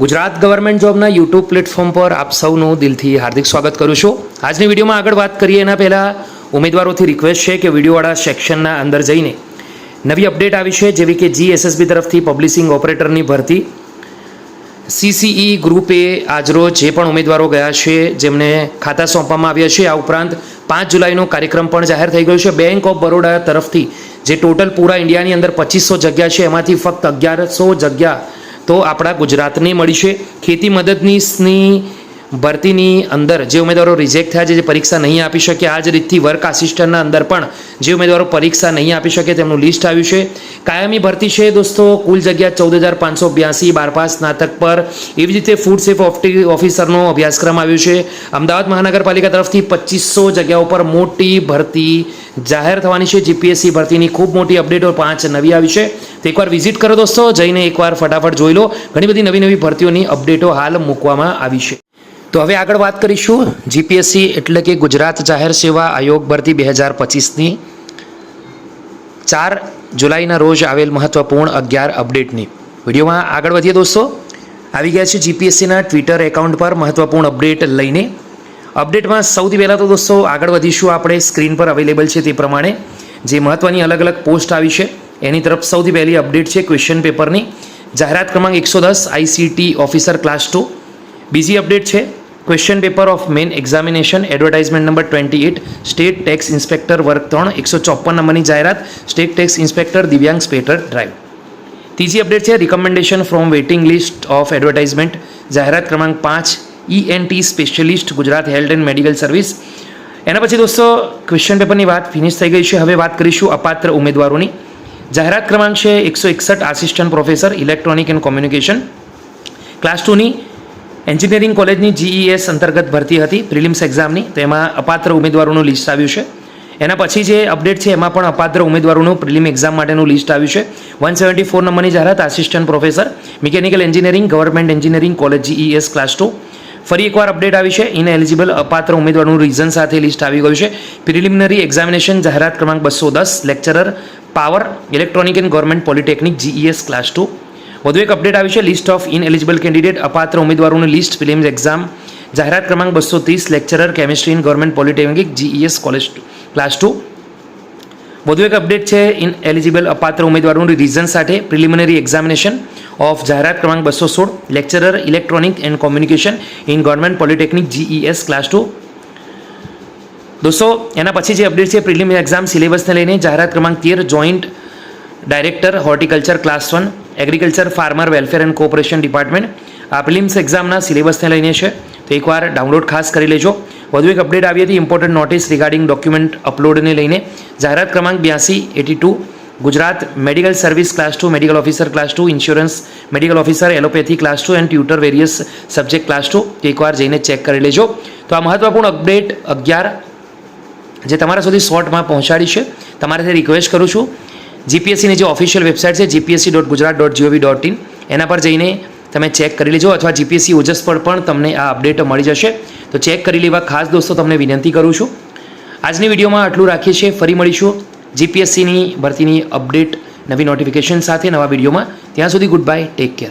Gujarat government જોબના YouTube platform પર આપ સૌનું દિલથી હાર્દિક સ્વાગત કરું છું. આજની વિડીયોમાં આગળ વાત કરીએ એના પહેલાં ઉમેદવારોથી રિક્વેસ્ટ છે કે વિડીયોવાળા સેક્શનના અંદર જઈને નવી અપડેટ આવી છે, જેવી કે જીએસએસબી તરફથી પબ્લિશિંગ ઓપરેટરની ભરતી. સીસીઈ ગ્રુપે આજરોજ જે પણ ઉમેદવારો ગયા છે, જેમને ખાતા સોંપવામાં આવ્યા છે, આ ઉપરાંત પાંચ જુલાઈનો કાર્યક્રમ પણ જાહેર થઈ ગયો છે. બેંક ઓફ બરોડા તરફથી જે ટોટલ પૂરા ઇન્ડિયાની અંદર પચીસો જગ્યા છે, એમાંથી ફક્ત અગિયારસો જગ્યા તો આપણા ગુજરાતને મળી છે ખેતી મદદનીશની ભરતીની અંદર જે ઉમેદવારો રિજેક્ટ થયા છે, જે પરીક્ષા નહીં આપી શકે, આ જ રીતથી વર્ક આસિસ્ટન્ટના અંદર પણ જે ઉમેદવારો પરીક્ષા નહીં આપી શકે તેમનું લિસ્ટ આવ્યું છે. કાયમી ભરતી છે દોસ્તો, કુલ જગ્યા ચૌદ હજાર પાંચસો બ્યાસી બાર પાસ સ્નાતક પર. એવી જ રીતે ફૂડ સેફ ઓફિસરનો અભ્યાસક્રમ આવ્યો છે. અમદાવાદ મહાનગરપાલિકા તરફથી પચીસો જગ્યાઓ પર મોટી ભરતી જાહેર થવાની છે. જીપીએસસી ભરતીની ખૂબ મોટી અપડેટો પાંચ નવી આવી છે. તો એકવાર વિઝિટ કરો દોસ્તો, જઈને એકવાર ફટાફટ જોઈ લો. ઘણી બધી નવી નવી ભરતીઓની અપડેટો હાલ મૂકવામાં આવી છે. તો હવે આગળ વાત કરીશું. જીપીએસસી એટલે કે ગુજરાત જાહેર સેવા આયોગ ભરતી બે હજાર પચીસની. ચાર જુલાઈના રોજ આવેલ મહત્વપૂર્ણ અગિયાર અપડેટની. વિડીયોમાં આગળ વધીએ દોસ્તો. આવી ગયા છે જીપીએસસીના ટ્વિટર એકાઉન્ટ પર મહત્વપૂર્ણ અપડેટ લઈને. અપડેટમાં સૌથી પહેલાં તો દોસ્તો આગળ વધીશું. આપણે સ્ક્રીન પર અવેલેબલ છે તે પ્રમાણે. જે મહત્ત્વની અલગ અલગ પોસ્ટ આવી છે. એની તરફ સૌથી પહેલી અપડેટ છે ક્વેશ્ચન પેપરની જાહેરાત ક્રમાંક એકસો દસ આઈસીટી ઓફિસર ક્લાસ ટુ બીજી અપડેટ છે question paper of main examination advertisement number twenty eight state tax inspector વર્ગ ત્રણ એકસો ચોપન નંબરની જાહેરાત સ્ટેટ ટેક્સ ઇન્સ્પેક્ટર દિવ્યાંગ સ્પેટર ડ્રાઈવ ત્રીજી અપડેટ છે recommendation from waiting list of advertisement જાહેરાત ક્રમાંક પાંચ ENT specialist Gujarat health and medical service એના પછી દોસ્તો ક્વેશ્ચન પેપરની વાત ફિનિશ થઈ ગઈ છે હવે વાત કરીશું અપાત્ર ઉમેદવારોની જાહેરાત ક્રમાંક છે એકસો એકસઠ assistant professor electronic and communication class ટુની engineering કોલેજની જીઈએસ અંતર્ગત ભરતી હતી, પ્રિલિમ્સ એક્ઝામની, તો એમાં અપાત્ર ઉમેદવારોનું લિસ્ટ આવ્યું છે. એના પછી જે અપડેટ છે, એમાં પણ અપાત્ર ઉમેદવારોનું પ્રિલિમ એક્ઝામ માટેનું લિસ્ટ આવ્યું છે. વન સેવન્ટી ફોર નંબરની જાહેરાત assistant professor mechanical engineering government engineering college GES class two ફરી એકવાર અપડેટ આવી છે. ઇન એલિજિબલ અપાત્ર ઉમેદવારનું રીઝન સાથે લિસ્ટ આવી ગયું છે. પ્રિલિમિનરી એક્ઝામિનેશન જાહેરાત ક્રમાંક બસો દસ lecturer power electronic and government polytechnic GES class two વધુ એક અપડેટ આવી છે. List of ineligible candidate અપાત્ર ઉમેદવારોનું લિસ્ટ ફિલિમ્સ એક્ઝામ જાહેરાત ક્રમાંક બસો ત્રીસ lecturer chemistry in government polytechnic GES college class two વધુ એક અપડેટ છે. ઇન એલિજિબલ અપાત્ર ઉમેદવારોનું રીઝન સાથે પ્રિલિમિનરી એક્ઝામિનેશન ઓફ જાહેરાત ક્રમાંક બસો સોળ lecturer electronic and communication in government polytechnic GES class two દોસ્તો, એના પછી જે અપડેટ છે પ્રિલિમ એક્ઝામ સિલેબસને લઈને જાહેરાત ક્રમાંક તેર joint director horticulture class one agriculture farmer welfare and cooperation department આ પ્રિલિમ્સ એક્ઝામના સિલેબસને લઈને છે. તો એકવાર ડાઉનલોડ ખાસ કરી લેજો. વધુ એક અપડેટ આવી હતી ઇમ્પોર્ટન્ટ નોટિસ રિગાર્ડિંગ ડોક્યુમેન્ટ અપલોડને લઈને. જાહેરાત ક્રમાંક બ્યાસી, eighty two, Gujarat medical service class two, medical officer class two, insurance medical officer, allopathy class two and tutor various subject class two. એકવાર જઈને ચેક કરી લેજો. તો આ મહત્વપૂર્ણ અપડેટ અગિયાર, જે તમારા સુધી શોર્ટમાં પહોંચાડી છે. તમારાથી રિક્વેસ્ટ કરું છું જીપીએસસીની જે ઓફિશિયલ વેબસાઇટ છે GPSC dot Gujarat dot gov dot in એના પર જઈને તમે ચેક કરી લેજો અથવા જીપીએસસી ઓજસ પર પણ તમને આ અપડેટ મળી જશે. તો ચેક કરી લેવા ખાસ દોસ્તો તમને વિનંતી કરું છું. આજની વિડીયોમાં આટલું રાખીએ છીએ. ફરી મળીશું જીપીએસસીની ભરતીની અપડેટ નવી નોટિફિકેશન સાથે નવા વિડીયોમાં. ત્યાં સુધી ગુડ બાય ટેક કેર